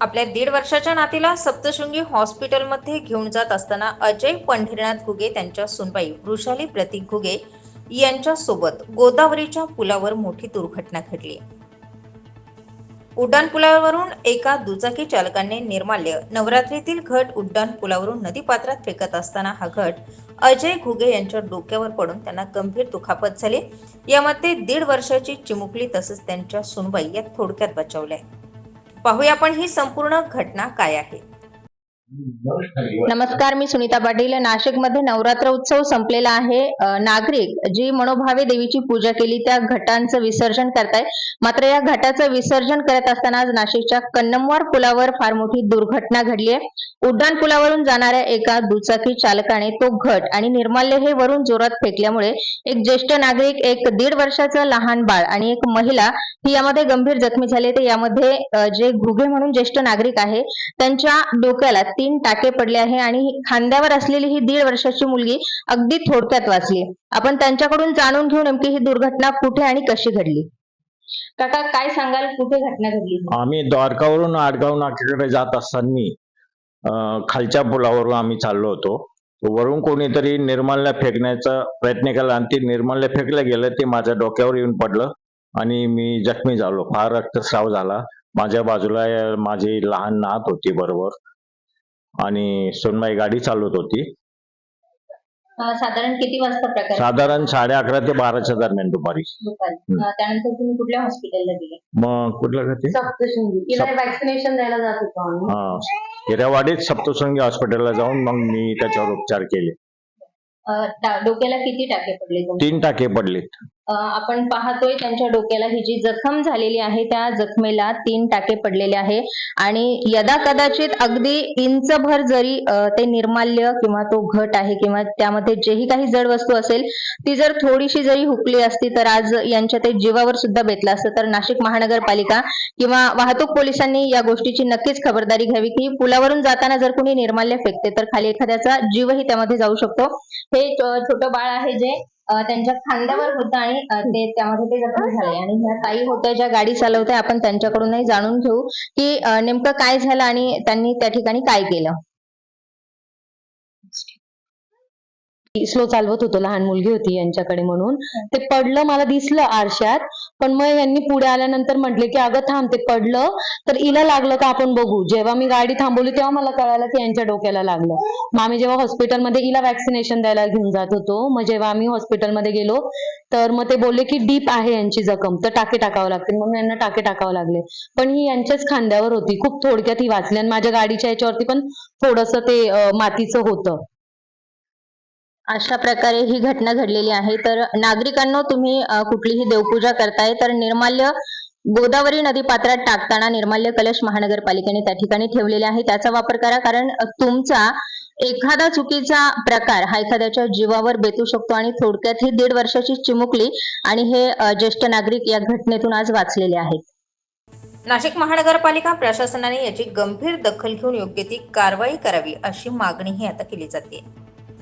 आपल्या दीड वर्षाच्या नातीला सप्तशृंगी हॉस्पिटलमध्ये घेऊन जात असताना अजय पंढरीनाथ घुगे त्यांच्या सुनबाई वृषाली प्रतीक घुगे यांच्यासोबत गोदावरीच्या पुलावर मोठी दुर्घटना घडली. उड्डाण पुलावरून एका दुचाकी चालकाने निर्माल्य नवरात्रीतील घट उड्डाण पुलावरून नदीपात्रात फेकत असताना हा घट अजय घुगे यांच्या डोक्यावर पडून त्यांना गंभीर दुखापत झाली. यामध्ये दीड वर्षाची चिमुकली तसंच त्यांच्या सुनबाई या थोडक्यात बचावल्या. पाहूया आपण ही संपूर्ण घटना काय आहे. नमस्कार मी सुनीता पाटील. नाशिकमध्ये नवरात्र उत्सव संपलेला आहे. नागरिक जी मनोभावे देवीची पूजा केली त्या घटांचं विसर्जन करताय. मात्र या घटाचं विसर्जन करत असताना आज नाशिकच्या कन्नमवार पुलावर फार मोठी दुर्घटना घडली आहे. उड्डाण पुलावरून जाणाऱ्या एका दुचाकी चालकाने तो घट आणि निर्माल्य हे वरून जोरात फेकल्यामुळे एक ज्येष्ठ नागरिक एक दीड वर्षाचं लहान बाळ आणि एक महिला ही यामध्ये गंभीर जखमी झाले तर यामध्ये जे घुगे म्हणून ज्येष्ठ नागरिक आहे त्यांच्या डोक्याला तीन टाके पडले आहे आणि खांद्यावर असलेली ही दीड वर्षाची मुलगी अगदी थोडक्यात वाचली. आपण त्यांच्याकडून जाणून घेऊ नेमकी ही दुर्घटना कुठे आणि कशी घडली. काका काय सांगाल? कुठे घटना घडली आम्ही द्वारकावरून आडगाव नाक्याकडे जात असताना खालच्या पुलावरून आम्ही चाललो होतो. वरून कोणीतरी निर्माल्य फेकण्याचा प्रयत्न केला आणि ते निर्माल्य फेकलं गेलं ते माझ्या डोक्यावर येऊन पडलं आणि मी जखमी झालो. फार रक्तस्राव झाला. माझ्या बाजूला माझी लहान नात होती बरोबर. आणि सोनबाई गाडी चालवत होती. अं, साधारण किती वाजता प्रकार? साधारण साडे अकरा ते बाराच्या दरम्यान दुपारी. दुपारी. अं, त्यानंतर तुम्ही कुठल्या हॉस्पिटलला गेले? मग कुठलं का ते सप्तशृंगी. तिला वॅक्सिनेशन द्यायला जात होतो आम्ही. हा. हिऱ्यावाडीत सप्तशृंगी हॉस्पिटलला जाऊन मग मी त्याच्यावर उपचार केले. अं, डोक्याला किती टाके पडले? तीन टाके पडलेत. आपण पाहतोय त्यांच्या डोक्याला ही जी जखम झालेली आहे त्या जखमेला तीन टाके पडलेले आहे. आणि यदा कदाचित अगदी इंचभर जरी ते निर्माल्य किंवा तो घट आहे किंवा त्यामध्ये जेही काही जड वस्तू असेल ती जर थोडीशी जरी हुकली असती तर आज यांच्या ते जीवावर सुद्धा बेतलं असतं. तर नाशिक महानगरपालिका किंवा वाहतूक पोलिसांनी या गोष्टीची नक्कीच खबरदारी घ्यावी की पुलावरून जाताना जर कुणी निर्माल्य फेकते तर खाली एखाद्याचा जीवही त्यामध्ये जाऊ शकतो. हे छोटं बाळ आहे जे त्यांच्या खांद्यावर होतं आणि ते त्यामध्ये ते जखमी झाले. आणि ह्या ताई होत्या ज्या गाडी चालवत्या आपण त्यांच्याकडूनही जाणून घेऊ की नेमकं काय झालं आणि त्यांनी त्या ठिकाणी काय केलं? स्लो चालवत होतो लहान मुलगी होती यांच्याकडे म्हणून. ते पडलं मला दिसलं आरशात. पण मग यांनी पुढे आल्यानंतर म्हटले की अगं थांब ते पडलं तर हिला लागलं का आपण बघू. जेव्हा मी गाडी थांबवली तेव्हा मला कळालं की यांच्या डोक्याला लागलं. मग आम्ही जेव्हा हॉस्पिटलमध्ये हिला वॅक्सिनेशन द्यायला घेऊन जात होतो मग जेव्हा आम्ही हॉस्पिटलमध्ये गेलो तर मग ते बोलले की डीप आहे यांची जखम तर टाके टाकावं लागतील. म्हणून यांना टाके टाकावं लागले. पण ही यांच्याच खांद्यावर होती. खूप थोडक्यात ही वाचली आणि माझ्या गाडीच्या याच्यावरती पण थोडस ते मातीचं होतं. अशा प्रकारे ही घटना घडलेली आहे. तर नागरिकांनो तुम्ही कुठलीही देवपूजा करताय तर निर्माल्य गोदावरी नदी पात्रात टाकताना निर्माल्य कलश महानगरपालिकेने त्या ठिकाणी ठेवलेले आहे. त्याचा वापर करा कारण तुमचा एखादा चुकीचा प्रकार हा एखाद्याच्या जीवावर बेतू शकतो आणि थोडक्यात ही दीड वर्षाची चिमुकली आणि हे ज्येष्ठ नागरिक या घटनेतून आज वाचलेले आहेत. नाशिक महानगरपालिका प्रशासनाने याची गंभीर दखल घेऊन योग्य ती कारवाई करावी अशी मागणीही आता केली जाते.